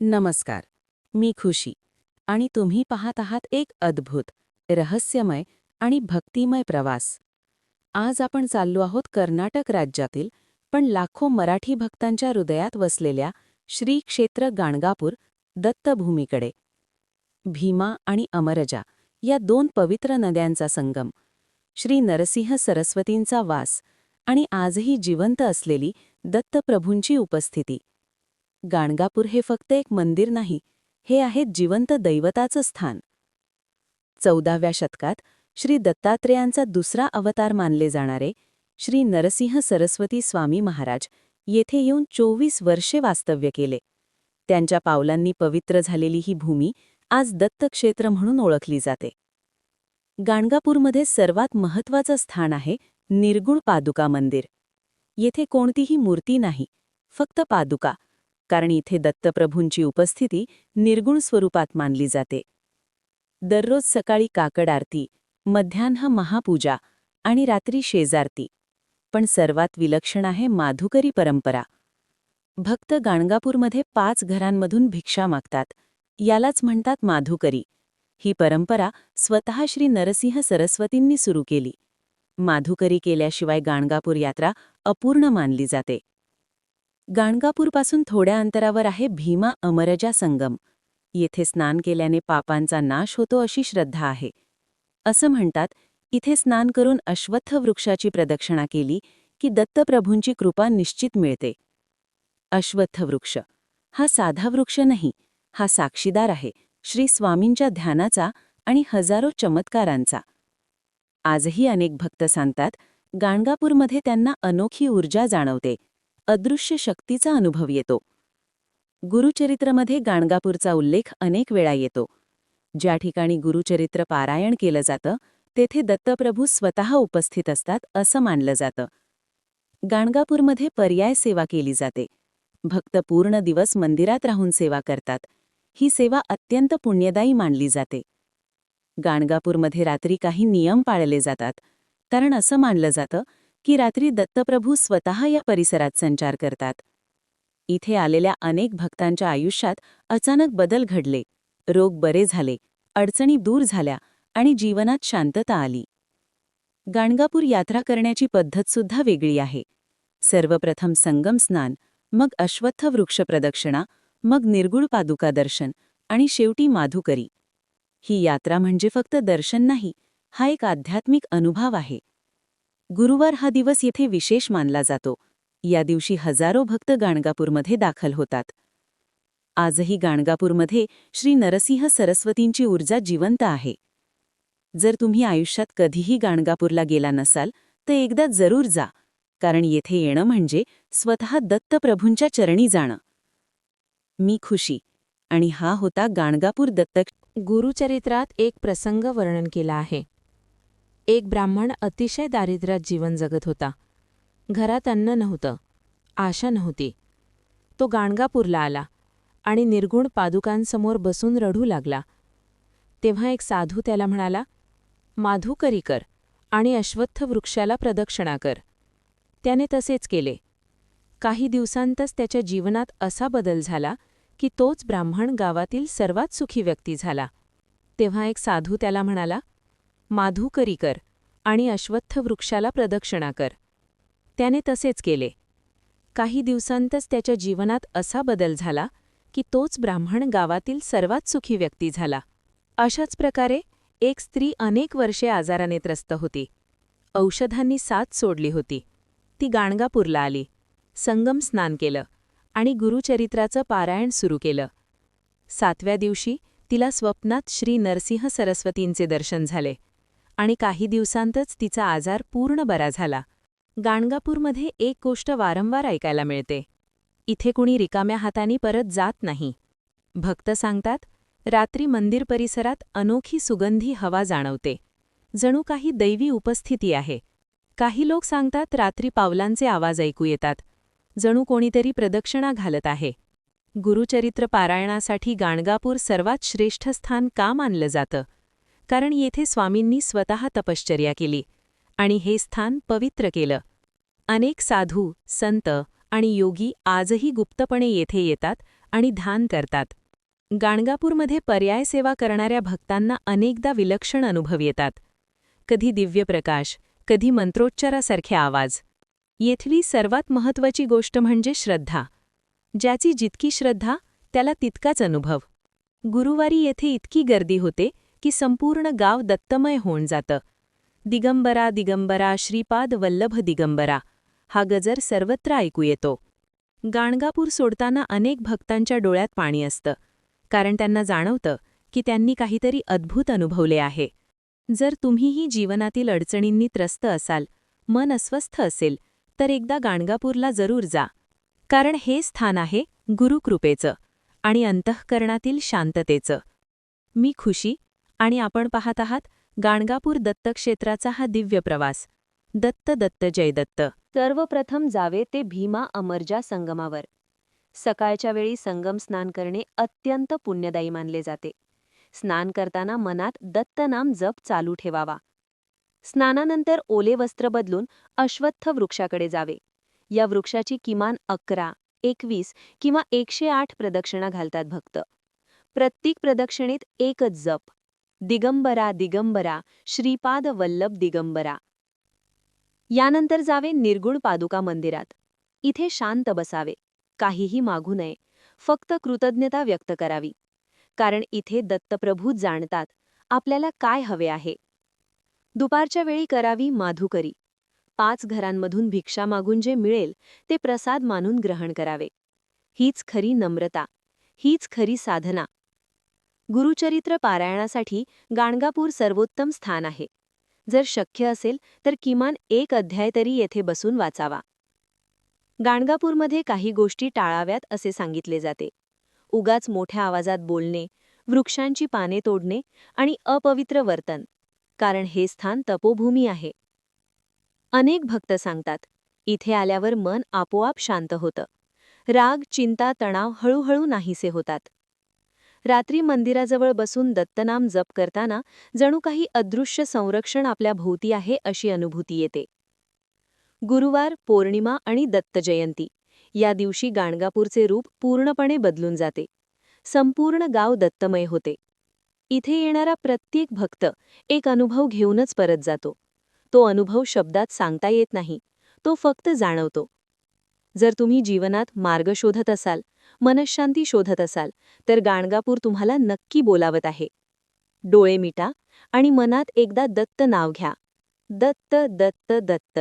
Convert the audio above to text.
नमस्कार. मी खुशी आणि तुम्ही पाहत आहात एक अद्भुत रहस्यमय आणि भक्तिमय प्रवास. आज आपण चाललो आहोत कर्नाटक राज्यातील पण लाखो मराठी भक्तांच्या हृदयात वसलेल्या श्री क्षेत्र गाणगापूर दत्तभूमीकडे. भीमा आणि अमरजा या दोन पवित्र नद्यांचा संगम श्री नरसिंह सरस्वतींचा वास आणि आजही जिवंत असलेली दत्तप्रभूंची उपस्थिती. गाणगापूर हे फक्त एक मंदिर नाही हे आहे जिवंत दैवताचं स्थान. चौदाव्या शतकात श्री दत्तात्रेयांचा दुसरा अवतार मानले जाणारे श्री नरसिंह सरस्वती स्वामी महाराज येथे येऊन चोवीस वर्षे वास्तव्य केले. त्यांच्या पावलांनी पवित्र झालेली ही भूमी आज दत्तक्षेत्र म्हणून ओळखली जाते. गाणगापूरमध्ये सर्वात महत्त्वाचं स्थान आहे निर्गुण पादुका मंदिर. येथे कोणतीही मूर्ती नाही फक्त पादुका कारण इथे दत्तप्रभूंची उपस्थिती निर्गुण स्वरूपात मानली जाते. दररोज सकाळी काकड आरती मध्यान्ह महापूजा आणि रात्री शेजारती. पण सर्वात विलक्षण आहे माधुकरी परंपरा. भक्त गाणगापूरमध्ये पाच घरांमधून भिक्षा मागतात यालाच म्हणतात माधुकरी. ही परंपरा स्वतः श्री नरसिंह सरस्वतींनी सुरू केली. माधुकरी केल्याशिवाय गाणगापूर यात्रा अपूर्ण मानली जाते. गाणगापूरपासून थोड्या अंतरावर आहे भीमा अमरजा संगम. येथे स्नान केल्याने पापांचा नाश होतो अशी श्रद्धा आहे. असं म्हणतात इथे स्नान करून अश्वत्थ वृक्षाची प्रदक्षिणा केली की दत्तप्रभूंची कृपा निश्चित मिळते. अश्वत्थ वृक्ष. हा साधा वृक्ष नाही हा साक्षीदार आहे श्री स्वामींच्या ध्यानाचा आणि हजारो चमत्कारांचा. आजही अनेक भक्त सांगतात गाणगापूरमध्ये त्यांना अनोखी ऊर्जा जाणवते. अदृश्य शक्तीचा अनुभव येतो. गुरुचरित्रमध्ये गाणगापूरचा उल्लेख अनेक वेळा येतो. ज्या ठिकाणी गुरुचरित्र पारायण केलं जातं तेथे दत्तप्रभू स्वतः उपस्थित असतात असं मानलं जातं. गाणगापूरमध्ये पर्याय सेवा केली जाते. भक्त पूर्ण दिवस मंदिरात राहून सेवा करतात. ही सेवा अत्यंत पुण्यदायी मानली जाते. गाणगापूरमध्ये रात्री काही नियम पाळले जातात कारण असं मानलं जातं की रात्री दत्तप्रभू स्वतः या परिसरात संचार करतात. इथे आलेल्या अनेक भक्तांच्या आयुष्यात अचानक बदल घडले. रोग बरे झाले अडचणी दूर झाल्या आणि जीवनात शांतता आली. गाणगापूर यात्रा करण्याची पद्धतसुद्धा वेगळी आहे. सर्वप्रथम संगम स्नान मग अश्वत्थ वृक्ष प्रदक्षिणा मग निर्गुळ पादुका दर्शन आणि शेवटी माधुकरी. ही यात्रा म्हणजे फक्त दर्शन नाही हा एक आध्यात्मिक अनुभव आहे. गुरुवार हा दिवस येथे विशेष मानला जातो. या दिवशी हजारो भक्त गाणगापूरमध्ये दाखल होतात. आजही गाणगापूरमध्ये श्री नरसिंह सरस्वतींची ऊर्जा जिवंत आहे. जर तुम्ही आयुष्यात कधीही गाणगापूरला गेला नसाल तर एकदा जरूर जा. कारण येथे येणं म्हणजे स्वतः दत्तप्रभूंच्या चरणी जाणं. मी खुशी. आणि हा होता गाणगापूर दत्तक गुरुचरित्रात एक प्रसंग वर्णन केला आहे. एक ब्राह्मण अतिशय दारिद्र्यात जीवन जगत होता. घरात अन्न नव्हतं. आशा नव्हती. तो गाणगापूरला आला आणि निर्गुण पादुकांसमोर बसून रडू लागला. तेव्हा एक साधू त्याला म्हणाला माधुकरी कर आणि अश्वत्थ वृक्षाला प्रदक्षिणा कर. त्याने तसेच केले. काही दिवसांतच त्याच्या जीवनात असा बदल झाला की तोच ब्राह्मण गावातील सर्वात सुखी व्यक्ती झाला. तेव्हा एक साधू त्याला म्हणाला माधुकरी कर आणि अश्वत्थ वृक्षाला प्रदक्षिणा कर. त्याने तसेच केले. काही दिवसांतच त्याच्या जीवनात असा बदल झाला की तोच ब्राह्मण गावातील सर्वात सुखी व्यक्ती झाला. अशाच प्रकारे एक स्त्री अनेक वर्षे आजाराने त्रस्त होती. औषधांनी साथ सोडली होती. ती गाणगापूरला आली. संगम स्नान केलं आणि गुरुचरित्राचं पारायण सुरू केलं. सातव्या दिवशी तिला स्वप्नात श्री नरसिंह सरस्वतींचे दर्शन झाले. आणि काही दिवसांतच तिचा आजार पूर्ण बरा झाला. गाणगापूरमध्ये एक गोष्ट वारंवार ऐकायला मिळते. इथे कुणी रिकाम्या हातानी परत जात नाही. भक्त सांगतात रात्री मंदिर परिसरात अनोखी सुगंधी हवा जाणवते. जणू काही दैवी उपस्थिती आहे. काही लोक सांगतात रात्री पावलांचे आवाज ऐकू येतात. जणू कोणीतरी प्रदक्षिणा घालत आहे. गुरुचरित्र पारायणासाठी गाणगापूर सर्वात श्रेष्ठ स्थान का मानलं जातं? कारण येथे स्वामींनी स्वतः तपश्चर्या केली आणि हे स्थान पवित्र केलं. अनेक साधू संत आणि योगी आजही गुप्तपणे येथे येतात आणि ध्यान करतात. गाणगापूरमध्ये पर्याय सेवा करणाऱ्या भक्तांना अनेकदा विलक्षण अनुभव येतात. कधी दिव्यप्रकाश कधी मंत्रोच्चारासारखे आवाज. येथली सर्वात महत्त्वाची गोष्ट म्हणजे श्रद्धा. ज्याची जितकी श्रद्धा त्याला तितकाच अनुभव. गुरुवारी येथे इतकी गर्दी होते की संपूर्ण गाव दत्तमय होऊन जातं. दिगंबरा दिगंबरा श्रीपाद वल्लभ दिगंबरा हा गजर सर्वत्र ऐकू येतो. गाणगापूर सोडताना अनेक भक्तांच्या डोळ्यात पाणी असतं. कारण त्यांना जाणवतं की त्यांनी काहीतरी अद्भुत अनुभवले आहे. जर तुम्हीही जीवनातील अडचणींनी त्रस्त असाल मन अस्वस्थ असेल तर एकदा गाणगापूरला जरूर जा. कारण हे स्थान आहे गुरुकृपेचं आणि अंतःकरणातील शांततेचं. मी खुशी आणि आपण पाहत आहात गाणगापूर दत्तक्षेत्राचा हा दिव्य प्रवास. दत्त दत्त जय दत्त. सर्वप्रथम जावे ते भीमा अमरजा संगमावर. सकाळच्या वेळी संगम स्नान करणे अत्यंत पुण्यदायी मानले जाते. स्नान करताना मनात दत्तनाम जप चालू ठेवावा. स्नानानंतर ओले वस्त्र बदलून अश्वत्थ वृक्षाकडे जावे. या वृक्षाची किमान अकरा एकवीस किंवा एकशे आठ प्रदक्षिणा घालतात भक्त. प्रत्येक प्रदक्षिणेत एकच जप. दिगंबरा दिगंबरा श्रीपाद वल्लभ दिगंबरा. यानंतर जावे निर्गुण पादुका मंदिरात. इथे शांत बसावे. काहीही मागू नये. फक्त कृतज्ञता व्यक्त करावी. कारण इथे दत्तप्रभू जाणतात आपल्याला काय हवे आहे. दुपारच्या वेळी करावी माधुकरी. पाच घरांमधून भिक्षा मागून जे मिळेल ते प्रसाद मानून ग्रहण करावे. हीच खरी नम्रता. हीच खरी साधना. गुरुचरित्र पारायणासाठी गाणगापूर सर्वोत्तम स्थान आहे. जर शक्य असेल तर किमान एक अध्याय तरी येथे बसून वाचावा. गाणगापूरमध्ये काही गोष्टी टाळाव्यात असे सांगितले जाते. उगाच मोठ्या आवाजात बोलणे वृक्षांची पाने तोडणे आणि अपवित्र वर्तन कारण हे स्थान तपोभूमी आहे. अनेक भक्त सांगतात इथे आल्यावर मन आपोआप शांत होतं. राग चिंता तणाव हळूहळू नाहीसे होतात. रात्री मंदिराजवळ बसून दत्तनाम जप करताना जणू काही अदृश्य संरक्षण आपल्या भोवती आहे अशी अनुभूती येते. गुरुवार पौर्णिमा आणि दत्त जयंती या दिवशी गाणगापूरचे रूप पूर्णपणे बदलून जाते. संपूर्ण गाव दत्तमय होते. इथे येणारा प्रत्येक भक्त एक अनुभव घेऊनच परत जातो. तो अनुभव शब्दात सांगता येत नाही. तो फक्त जाणवतो. जर तुम्ही जीवनात मार्ग शोधत असाल मनशांती शोधत असाल तर गाणगापूर तुम्हाला नक्की बोलावत आहे. डोळे मिटा आणि मनात एकदा दत्त नाव घ्या. दत्त दत्त दत्त.